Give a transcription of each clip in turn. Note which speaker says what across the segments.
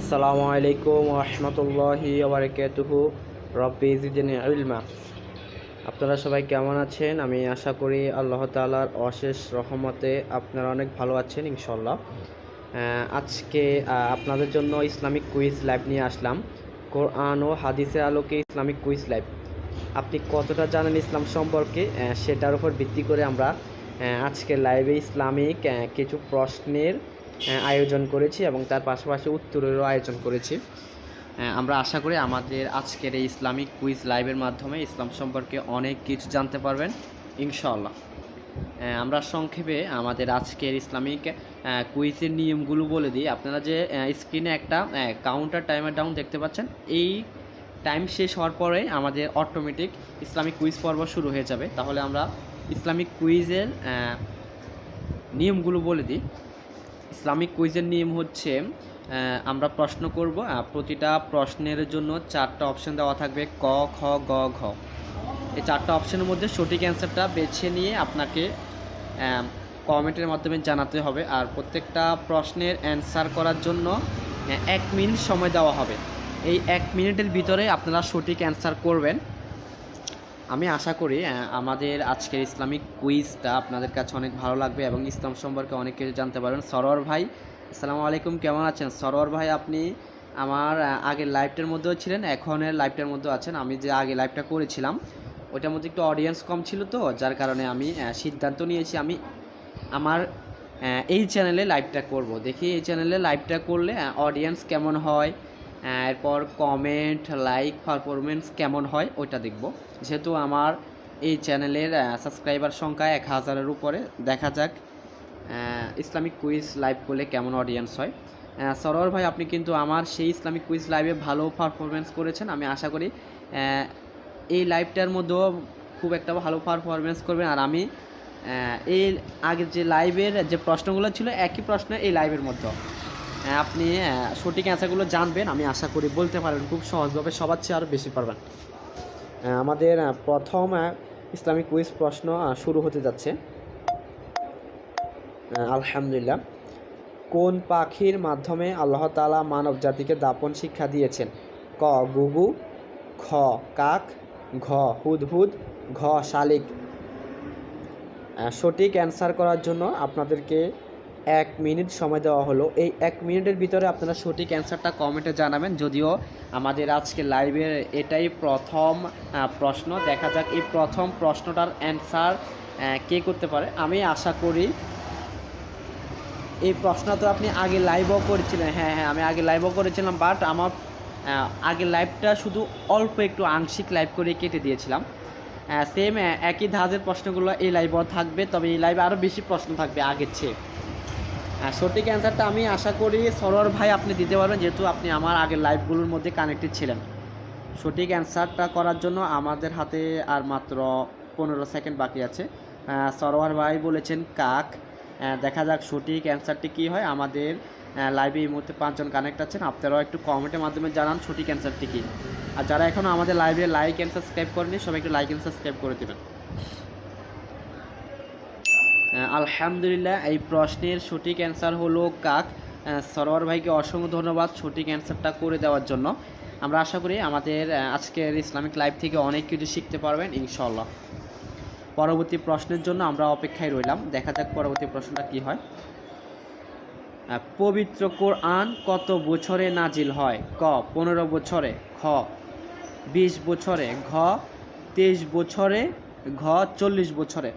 Speaker 1: আসসালামু আলাইকুম রহমতুল্লাহি আবরকাতুহু রব্বি জিদিন ইলমা। আপনারা সবাই কেমন আছেন? আমি আশা করি আল্লাহ তাআলার অশেষ রহমতে আপনারা অনেক ভালো আছেন ইনশাল্লাহ আজকে আপনাদের জন্য ইসলামিক কুইজ লাইভ নিয়ে আসলাম। কোরআন ও হাদিসের আলোকে ইসলামিক কুইজ লাইভ। আপনি কতটা জানেন ইসলাম সম্পর্কে? সেটার উপর ভিত্তি করে আমরা আজকে লাইভে ইসলামিক কিছু প্রশ্নের আয়োজন করেছি এবং তার পাশাপাশি উত্তরেরও আয়োজন করেছি। আমরা আশা করি আমাদের আজকের এই ইসলামিক কুইজ লাইভের মাধ্যমে ইসলাম সম্পর্কে অনেক কিছু জানতে পারবেন, ইনশাআল্লাহ। আমরা সংক্ষেপে আমাদের আজকের ইসলামিক কুইজের নিয়মগুলো বলে দিই। আপনারা যে স্ক্রিনে একটা কাউন্টার টাইমার ডাউন দেখতে পাচ্ছেন, এই টাইম শেষ হওয়ার পরে আমাদের অটোমেটিক ইসলামিক কুইজ পর্ব শুরু হয়ে যাবে। তাহলে আমরা ইসলামিক কুইজের নিয়মগুলো বলে দিই। ইসলামিক কুইজের নিয়ম হচ্ছে আমরা প্রশ্ন করব প্রতিটা প্রশ্নের জন্য চারটা অপশন দেওয়া থাকবে, ক, খ, গ, ঘ। এই চারটা অপশনের মধ্যে সঠিক অ্যান্সারটা বেছে নিয়ে আপনাকে কমেন্টের মাধ্যমে জানাতে হবে। আর প্রত্যেকটা প্রশ্নের অ্যান্সার করার জন্য এক মিনিট সময় দেওয়া হবে। এই এক মিনিটের ভিতরে আপনারা সঠিক অ্যান্সার করবেন। আমি আশা করি আমাদের আজকের ইসলামিক কুইজটা আপনাদের কাছে অনেক ভালো লাগবে এবং ইসলাম সম্পর্কে অনেক কিছু জানতে পারবেন। সরোয়ার ভাই, আসসালামু আলাইকুম, কেমন আছেন? সরোয়ার ভাই, আপনি আমার আগের লাইভটার মধ্যেও ছিলেন এখনের লাইভটার মধ্যেও আছেন। আমি যে আগে লাইভটা করেছিলাম, ওইটার মধ্যে একটু অডিয়েন্স কম ছিল তো, যার কারণে আমি সিদ্ধান্ত নিয়েছি আমি আমার এই চ্যানেলে লাইভটা করব। দেখি এই চ্যানেলে লাইভটা করলে অডিয়েন্স কেমন হয় এরপর কমেন্ট লাইক পারফরমেন্স কেমন হয় ওইটা দেখব। যেহেতু আমার এই চ্যানেলের সাবস্ক্রাইবার সংখ্যা এক হাজারের উপরে দেখা যাক ইসলামিক কুইজ লাইভ করলে কেমন অডিয়েন্স হয়। সরোয়ার ভাই আপনি কিন্তু আমার সেই ইসলামিক কুইজ লাইভে ভালো পারফরমেন্স করেছেন আমি আশা করি এই লাইভটার মধ্যেও খুব একটা ভালো পারফরমেন্স করবেন। আর আমি এই আগের যে লাইভের যে প্রশ্নগুলো ছিল একই প্রশ্ন এই লাইভের মধ্যে আহ, আপনি আহ, সঠিক অ্যান্সারগুলো জানবেন আমি আশা করি বলতে পারবেন। খুব সহজভাবে সবার চেয়ে আরও বেশি পারবেন। আমাদের প্রথম ইসলামিক কুইজ প্রশ্ন শুরু হতে যাচ্ছে। আলহামদুলিল্লাহ। কোন পাখির মাধ্যমে আল্লাহ তাআলা মানব জাতিকে দাপন শিক্ষা দিয়েছেন? ক গুগু খ কাক ঘ হুদহুদ ঘ শালিক। সঠিক অ্যান্সার করার জন্য আপনাদেরকে এক মিনিট সময় দেওয়া হলো। এই এক মিনিটের ভিতরে আপনারা সঠিক অ্যান্সারটা কমেন্টে জানাবেন। যদিও আমাদের আজকে লাইভের এটাই প্রথম প্রশ্ন। দেখা যাক এই প্রথম প্রশ্নটার অ্যান্সার কে করতে পারে। আমি আশা করি এই প্রশ্ন তো আপনি আগে লাইভও করেছিলেন। হ্যাঁ হ্যাঁ আমি আগে লাইভও করেছিলাম, বাট আমার আগে লাইভটা শুধু অল্প একটু আংশিক লাইভ করে কেটে দিয়েছিলাম। সেম একই ধাঁচের প্রশ্নগুলো এই লাইভও থাকবে, তবে এই লাইভে আরও বেশি প্রশ্ন থাকবে আগের চেয়ে। সঠিক অ্যান্সারটা আমি আশা করি সরোয়ার ভাই আপনি দিতে পারবেন, যেহেতু আপনি আমার আগের লাইভগুলোর মধ্যে কানেক্টেড ছিলেন। সঠিক অ্যান্সারটা করার জন্য আমাদের হাতে আর মাত্র পনেরো সেকেন্ড বাকি আছে। সরোয়ার ভাই বলেছেন, কাক। দেখা যাক সঠিক অ্যান্সারটি কী হয়। আমাদের লাইভে এই মুহূর্তে পাঁচজন কানেক্ট আছেন। আপনারাও একটু কমেন্টের মাধ্যমে জানান সঠিক অ্যান্সারটি কী। আর যারা এখনও আমাদের লাইভে লাইক অ্যান্ড সাবস্ক্রাইব করেনি সবাই একটু লাইক অ্যান্ড সাবস্ক্রাইব করে দেবেন। আলহামদুলিল্লাহ, এই প্রশ্নের সঠিক অ্যান্সার হলো কাক। সরোয়ার ভাইকে অসংখ্য ধন্যবাদ সঠিক অ্যান্সারটা করে দেওয়ার জন্য। আমরা আশা করি আমাদের আজকের ইসলামিক লাইভ থেকে অনেক কিছু শিখতে পারবেন ইনশাল্লাহ পরবর্তী প্রশ্নের জন্য আমরা অপেক্ষায় রইলাম। দেখা যাক পরবর্তী প্রশ্নটা কি হয়। পবিত্র কোরআন কত বছরে নাজিল হয়? ক, পনেরো বছরে, খ, বিশ বছরে, ঘ, তেইশ বছরে, ঘ, চল্লিশ বছরে।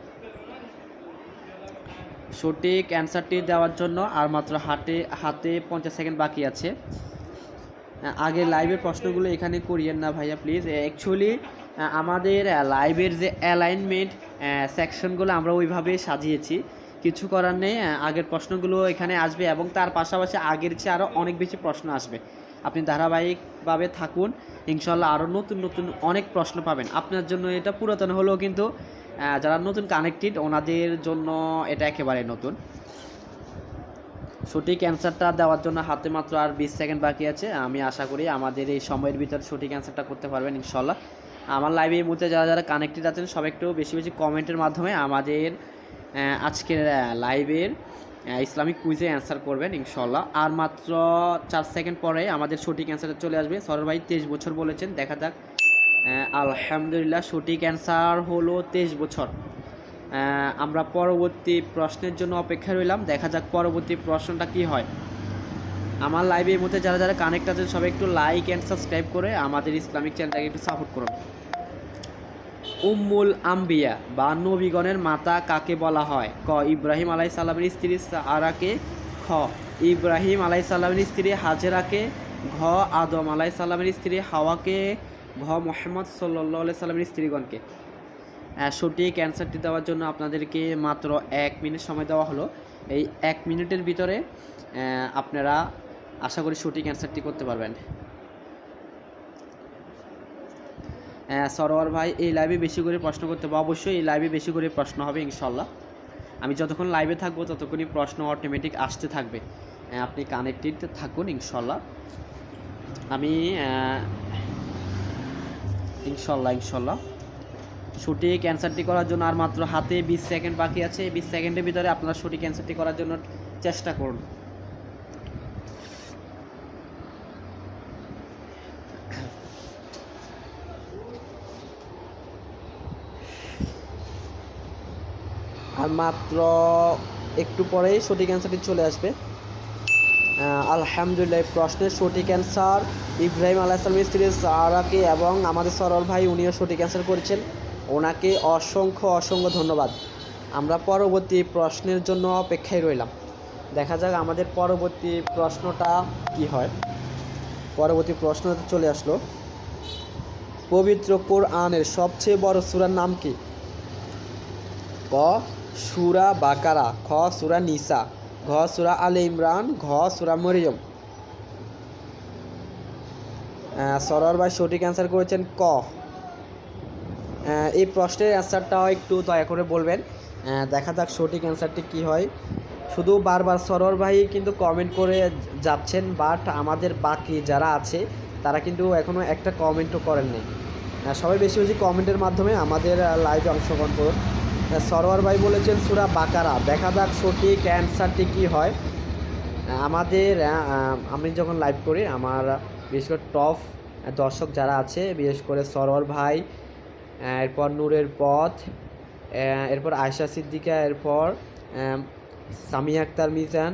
Speaker 1: সঠিক অ্যান্সারটি দেওয়ার জন্য আর মাত্র হাতে হাতে পঞ্চাশ সেকেন্ড বাকি আছে। আগে লাইভের প্রশ্নগুলো এখানে করিয়েন না ভাইয়া প্লিজ অ্যাকচুয়ালি আমাদের লাইভের যে অ্যালাইনমেন্ট সেকশনগুলো আমরা ওইভাবে সাজিয়েছি। কিছু করার নেই আগের প্রশ্নগুলো এখানে আসবে এবং তার পাশাপাশি আগের চেয়ে আরও অনেক বেশি প্রশ্ন আসবে। আপনি ধারাবাহিকভাবে থাকুন ইনশাল্লাহ আরও নতুন নতুন অনেক প্রশ্ন পাবেন। আপনার জন্য এটা পুরাতন হলেও কিন্তু যারা নতুন কানেক্টেড ওনাদের জন্য এটা একেবারে নতুন। সঠিক অ্যান্সারটা দেওয়ার জন্য হাতে মাত্র আর বিশ সেকেন্ড বাকি আছে। আমি আশা করি আমাদের এই সময়ের ভিতরে সঠিক অ্যান্সারটা করতে পারবেন ইনশাল্লাহ আমার লাইভে এই মুহূর্তে যারা যারা কানেক্টেড আছেন সব একটু বেশি বেশি কমেন্টের মাধ্যমে আমাদের আজকের লাইভের ইসলামিক কুইজে অ্যান্সার করবেন ইনশাল্লাহ আর মাত্র চার সেকেন্ড পরে আমাদের সঠিক অ্যান্সারটা চলে আসবে। সরর ভাই তেইশ বছর বলেছেন, দেখা যাক আলহামদুলিল্লাহ সঠিক অ্যান্সার হলো তেইশ বছর। আমরা পরবর্তী প্রশ্নের জন্য অপেক্ষা রইলাম। দেখা যাক পরবর্তী প্রশ্নটা কি হয়। আমার লাইভের মধ্যে যারা যারা কানেক্ট আছেন, সবাই একটু লাইক অ্যান্ড সাবস্ক্রাইব করে আমাদের ইসলামিক চ্যানেলটাকে একটু সাপোর্ট করুন। উম্মুল আম্বিয়া বা নবীগণের মাতা কাকে বলা হয়? ক, ইব্রাহিম আলাই সাল্লামের স্ত্রী সারাকে। খ, ইব্রাহিম আলাই সাল্লামের স্ত্রী হাজেরাকে। ঘ, আদম আলাই সাল্লামের স্ত্রী হাওয়াকে। ঘ মোহাম্মদ সাল্লাহ সাল্লামের স্ত্রীগণকে। সঠিক অ্যান্সারটি দেওয়ার জন্য আপনাদেরকে মাত্র এক মিনিট সময় দেওয়া হলো। এই এক মিনিটের ভিতরে আপনারা আশা করি সঠিক অ্যান্সারটি করতে পারবেন। সরোয়ার ভাই, এই লাইভে বেশি করে প্রশ্ন করতে হবে। অবশ্যই এই লাইভে বেশি করে প্রশ্ন হবে ইনশাল্লাহ আমি যতক্ষণ লাইভে থাকব, ততক্ষণই প্রশ্ন অটোমেটিক আসতে থাকবে। আপনি কানেক্টেড থাকুন ইনশাল্লাহ আমি ইনশাল্লাহ ইনশাল্লাহ। সঠিক অ্যান্সারটি করার জন্য আর মাত্র হাতে বিশ সেকেন্ড বাকি আছে। বিশ সেকেন্ডের ভিতরে আপনারা সঠিক অ্যান্সারটি করার জন্য চেষ্টা করুন। আর মাত্র একটু পরেই সঠিক অ্যান্সারটি চলে আসবে। আলহামদুলিল্লাহ প্রশ্নের সঠিক অ্যান্সার ইব্রাহিম আলাইসলামের স্ত্রী সারাকে এবং আমাদের সরল ভাই উনিও সঠিক অ্যান্সার করেছেন। ওনাকে অসংখ্য অসংখ্য ধন্যবাদ। আমরা পরবর্তী প্রশ্নের জন্য অপেক্ষায় রইলাম। দেখা যাক আমাদের পরবর্তী প্রশ্নটা কি হয়। পরবর্তী প্রশ্ন চলে আসলো। পবিত্র কোরআনের সবচেয়ে বড় সুরার নাম কি? ক, সুরা বাকারা, খ, সুরা নিসা। ঘ সুরা আলে ইমরান, ঘ সুরা মরিয়ম। সরোয়ার ভাই সঠিক অ্যান্সার করেছেন ক। এই প্রশ্নের অ্যান্সারটাও একটু দয়া করে বলবেন। দেখা যাক সঠিক অ্যান্সারটি কি হয়। শুধু বারবার সরোয়ার ভাই কিন্তু কমেন্ট করে যাচ্ছেন বাট আমাদের বাকি যারা আছে, তারা কিন্তু এখনও একটা কমেন্টও করেননি। সবাই বেশি বেশি কমেন্টের মাধ্যমে আমাদের লাইভে অংশগ্রহণ করুন। সরোয়ার ভাই বলেছেন, সুরা বাকারা। দেখা যাক সঠিক অ্যান্সারটি কি হয়। আমাদের আমি যখন লাইভ করি, আমার বিশেষ করে টপ দর্শক যারা আছে, বিশেষ করে সরোয়ার ভাই এরপর নূরের পথ এরপর আয়শা সিদ্দিকা, এরপর সামি আক্তার মিজান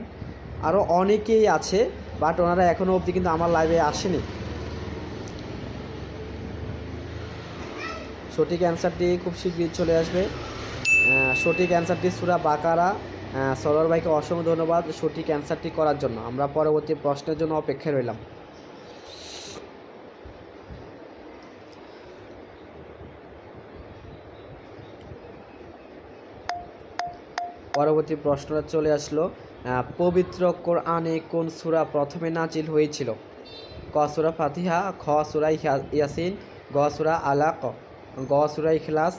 Speaker 1: আরও অনেকেই আছে বাট ওনারা এখনও অবধি কিন্তু আমার লাইভে আসেনি। সঠিক অ্যান্সারটি খুব শীঘ্রই চলে আসবে। সঠিক অ্যান্সারটি সুরা বাকারা। সরোয়ার ভাইকে অসংখ্য ধন্যবাদ সঠিক অ্যান্সারটি করার জন্য। আমরা পরবর্তী প্রশ্নের জন্য অপেক্ষায় রইলাম। পরবর্তী প্রশ্নটা চলে আসলো পবিত্র কোরআনে কোন সূরা প্রথমে নাজিল হয়েছিল? ক সূরা ফাতিহা, খ সূরা ইয়াসিন, গ সূরা আলাক, গ সূরা ইখলাস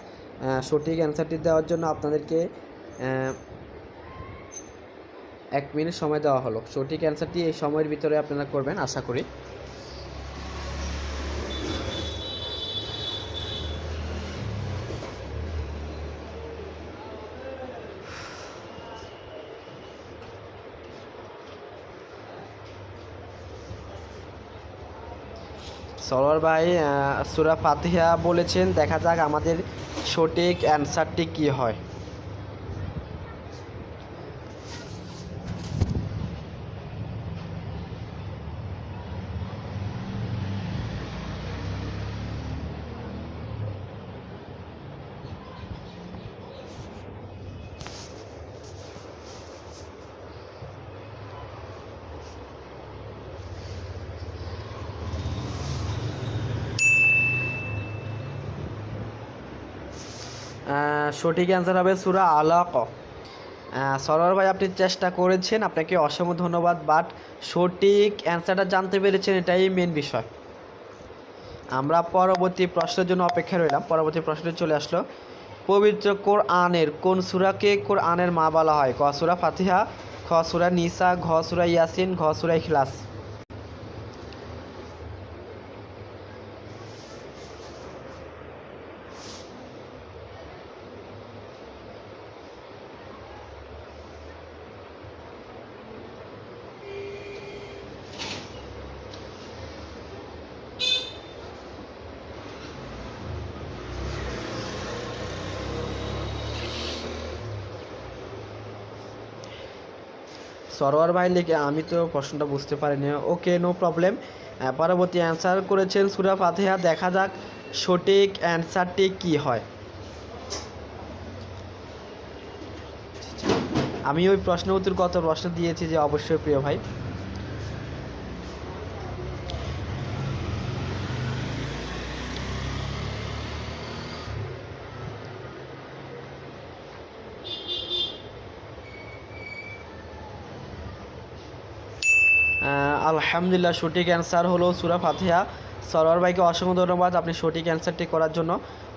Speaker 1: সঠিক অ্যান্সারটি দেওয়ার জন্য আপনাদেরকে এক মিনিট সময় দেওয়া হলো। সঠিক অ্যান্সারটি এই সময়ের ভিতরে আপনারা করবেন, আশা করি। সরোয়ার ভাই সুরা ফাতিহা বলেছেন দেখা যাক আমাদের সঠিক অ্যান্সারটি কি হয়। সঠিক অ্যান্সার হবে সুরা আলাক। সরোয়ার ভাই, আপনি চেষ্টা করেছেন, আপনাকে অসংখ্য ধন্যবাদ বাট সঠিক অ্যান্সারটা জানতে পেরেছেন, এটাই মেন বিষয়। আমরা পরবর্তী প্রশ্নের জন্য অপেক্ষা রইলাম। পরবর্তী প্রশ্নে চলে আসলো, পবিত্র কোরআনের, কোন সূরাকে কোরআনের মা বলা হয়? ক সূরা ফাতিহা, খ সূরা নিসা, ঘ সূরা ইয়াসিন, ঘ সূরা ইখলাস। সরোয়ার ভাই লিখে আমি তো প্রশ্নটা বুঝতে পারিনি। ওকে নো প্রবলেম পরবর্তী অ্যান্সার করেছেন সুরা ফাতেহা। দেখা যাক সঠিক অ্যান্সারটি কি হয়। আমি ওই প্রশ্ন উত্তর কত প্রশ্ন দিয়েছি যে অবশ্যই প্রিয় ভাই। আলহামদুলিল্লাহ, সঠিক অ্যান্সার হলো সুরা ফাতিহা। সরোয়ার ভাইকে অসংখ্য ধন্যবাদ আপনি সঠিক অ্যান্সারটি করার জন্য।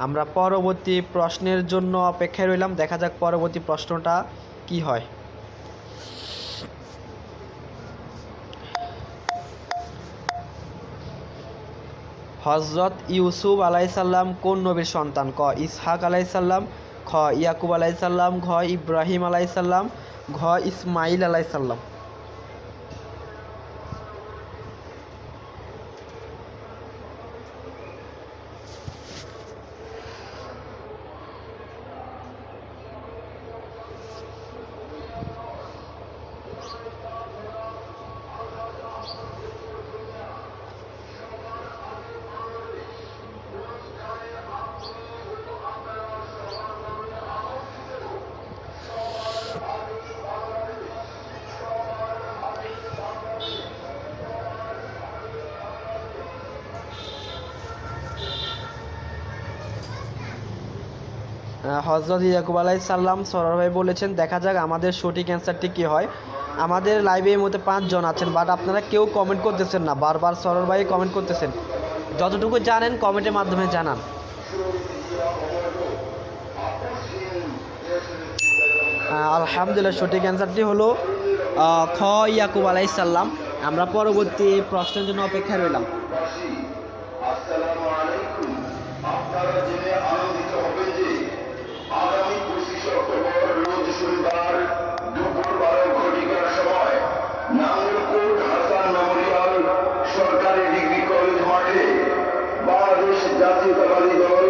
Speaker 1: আমরা পরবর্তী প্রশ্নের জন্য অপেক্ষায় রইলাম। দেখা যাক পরবর্তী প্রশ্নটা কি হয়। হজরত ইউসুফ আলাইসাল্লাম কোন নবীর সন্তান? ক, ইসহাক আলাইসাল্লাম খ, ইয়াকুব আলাইসাল্লাম ঘ, ইব্রাহিম আলাইসাল্লাম ঘ ইসমাইল আলাইসাল্লাম হজরত ইয়াকুব আলাই সাল্লাম সরর ভাই বলেছেন, দেখা যাক আমাদের সঠিক অ্যান্সারটি কী হয়। আমাদের লাইভে এই মধ্যে পাঁচজন আছেন বাট আপনারা কেউ কমেন্ট করতেছেন না। বারবার সরর ভাই কমেন্ট করতেছেন। যতটুকু জানেন কমেন্টের মাধ্যমে জানান। আলহামদুলিল্লাহ, সঠিক অ্যান্সারটি হলো খ ইয়াকুব আলাই সাল্লাম আমরা পরবর্তী প্রশ্নের জন্য অপেক্ষায় রইলাম
Speaker 2: আসসালামু আলাইকুম আপনারা জেনে আনন্দিত হবেন যে আগামী পঁচিশ অক্টোবর রোজ শনিবার দুপুর বারো ঘটিকার সরকারি ডিগ্রি কলেজ বাংলাদেশ জাতীয়তাবাদী দল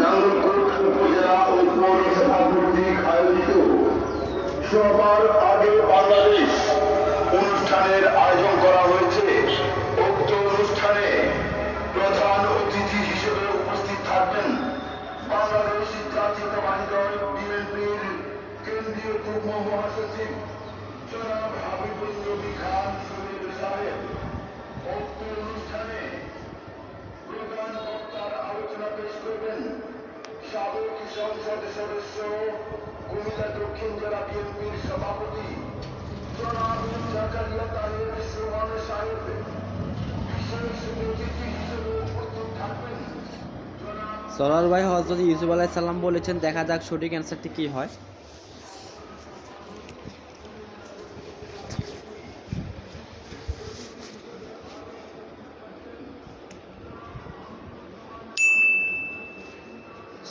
Speaker 2: নাঙ্গলকোট উপজেলা ও পৌরসভা কর্তৃক আয়োজিত। আগে বাংলাদেশ অনুষ্ঠানের আয়োজন করা হয়েছে। মহাসচিব জনাব হাবিবুল নবী খান সুনীল সাহেব উক্ত অনুষ্ঠানে প্রধান বক্তার আলোচনা পেশ করবেন সাবেক সংসদ সদস্য কুমিল্লা দক্ষিণ জেলা বিএনপির সভাপতি জনাব জাকারিয়া সাহেব। বিশেষ অতিথি হিসেবে উপস্থিত থাকবেন
Speaker 1: সরর ভাই হজরত ইউসুফ আলাই সাল্লাম বলেছেন, দেখা যাক সঠিক অ্যান্সারটি কী হয়।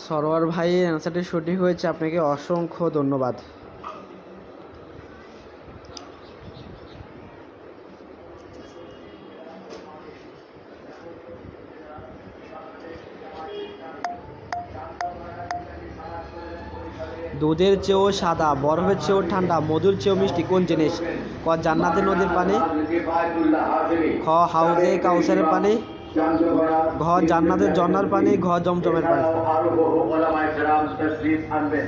Speaker 1: সরোয়ার ভাই অ্যান্সারটি সঠিক হয়েছে। আপনাকে অসংখ্য ধন্যবাদ। দুধের চেয়েও সাদা, বরফের চেয়েও ঠান্ডা, মধুর চেয়েও মিষ্টি কোন জিনিস? ক, জান্নাতের নদীর পানি? খ, হাউজে কাউসারের পানি? ঘ জান্নাতের জন্নার পানি ঘর জমজমের পানি।
Speaker 2: আরও বহু ওলামায়ে কেরাম তশরিফ আনবেন।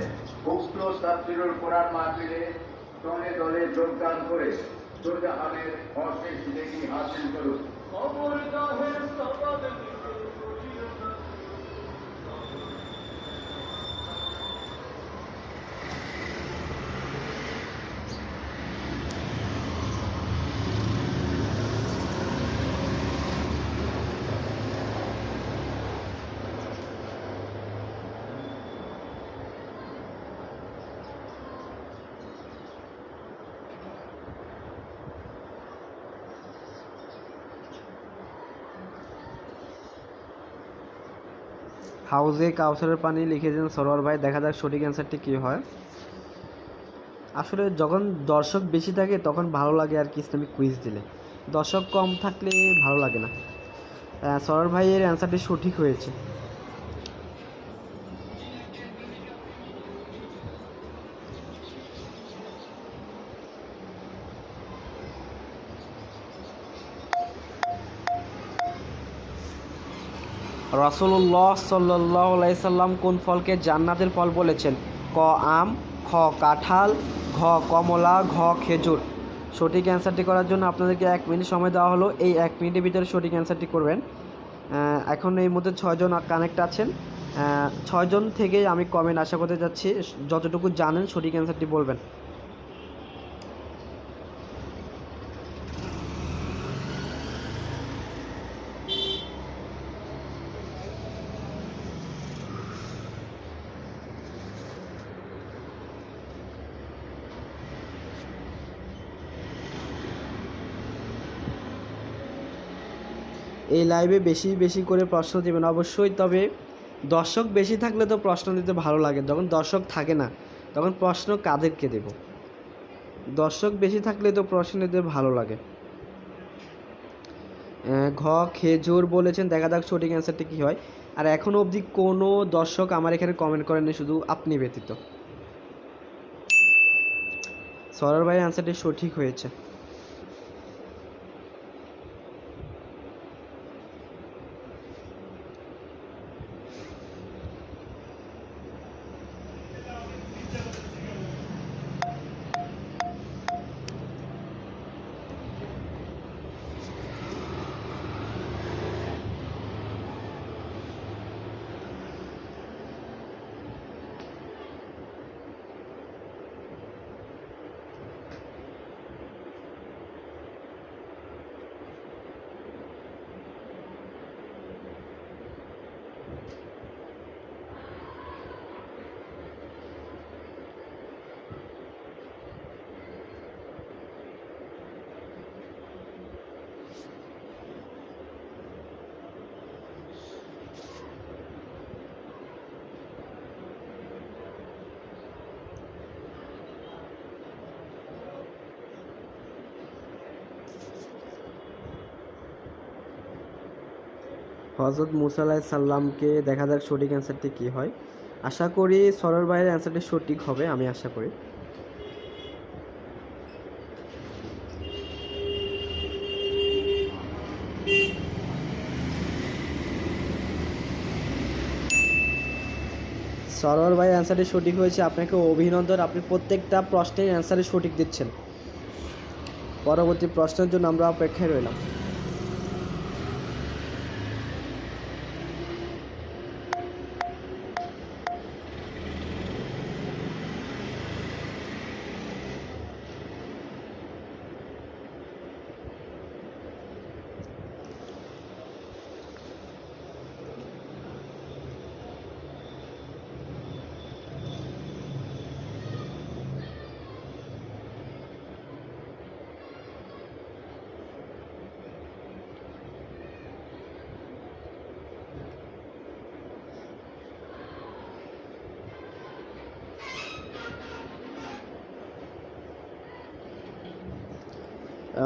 Speaker 2: উক্ত তাফসীরুল কোরআন মাহফিলে দলে দলে যোগদান করে সুরজাহানের অশেষ নেকি হাসিল করুন।
Speaker 1: হাউজে কাউসারের পানি লিখেছেন সরোয়ার ভাই, দেখা যাক সঠিক অ্যান্সারটি কী হয়। আসলে যখন দর্শক বেশি থাকে, তখন ভালো লাগে আর কি ইসলামিক কুইজ দিলে। দর্শক কম থাকলে ভালো লাগে না। সরোয়ার ভাইয়ের অ্যান্সারটি সঠিক হয়েছে। রসুল্লাহ সাল্লাহ সাল্লাম কোন ফলকে জান্নাতের ফল বলেছেন? ক, আম, খ, কাঁঠাল, ঘ, কমলা, ঘ, খেজুর। সঠিক অ্যান্সারটি করার জন্য আপনাদেরকে এক মিনিট সময় দেওয়া হলো। এই এক মিনিটের ভিতরে সঠিক অ্যান্সারটি করবেন। এখন এই মধ্যে ছয়জন কানেক্ট আছেন। ছয়জন থেকে আমি কমেন্ট আশা করতে যাচ্ছি। যতটুকু জানেন সঠিক অ্যান্সারটি বলবেন। এই লাইভে বেশি বেশি করে প্রশ্ন দেবেন। অবশ্যই তবে দর্শক বেশি থাকলে তো প্রশ্ন দিতে ভালো লাগে। যখন দর্শক থাকে না, তখন প্রশ্ন কাদেরকে দেব? দর্শক বেশি থাকলে তো প্রশ্ন দিতে ভালো লাগে। ঘ, খেজুর বলেছেন, দেখা যাক সঠিক অ্যান্সারটি কী হয়। আর এখনও অবধি কোনো দর্শক আমার এখানে কমেন্ট করেননি, শুধু আপনি ব্যতীত। সরার ভাই অ্যান্সারটি সঠিক হয়েছে। হজরত মুসা সাল্লামকে দেখা যাক সঠিক অ্যান্সারটি কী হয়। আশা করি সরল ভাইয়ের অ্যান্সারটি সঠিক হবে, আমি আশা করি। সরল ভাই অ্যান্সারটি সঠিক হয়েছে, আপনাকে অভিনন্দন, আপনি প্রত্যেকটা প্রশ্নের অ্যান্সারে সঠিক দিচ্ছেন। পরবর্তী প্রশ্নের জন্য আমরা অপেক্ষায় রইলাম।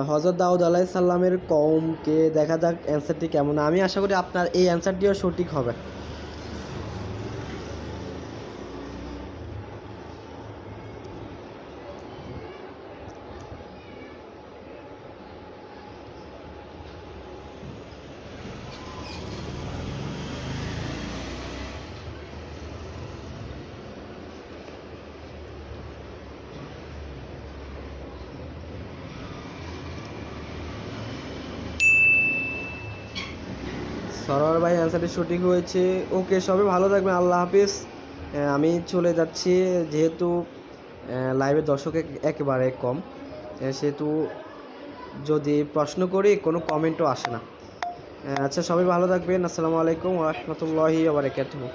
Speaker 1: হজরত দাউদ আলাহি সাল্লামের কমকে দেখা যাক অ্যান্সারটি কেমন। আমি আশা করি আপনার এই অ্যান্সারটিও সঠিক হবে। সরোয়ার শুটিং হয়েছে। ওকে সবাই ভালো থাকবেন, আল্লাহ হাফিজ। আমি চলে যাচ্ছি, যেহেতু লাইভে দর্শক একেবারে কম। সেহেতু যদি প্রশ্ন করি, কোনো কমেন্টও আসে না। আচ্ছা সবাই ভালো থাকবেন। আসসালামু আলাইকুম রহমতুল্লাহি আবরাকাতুহু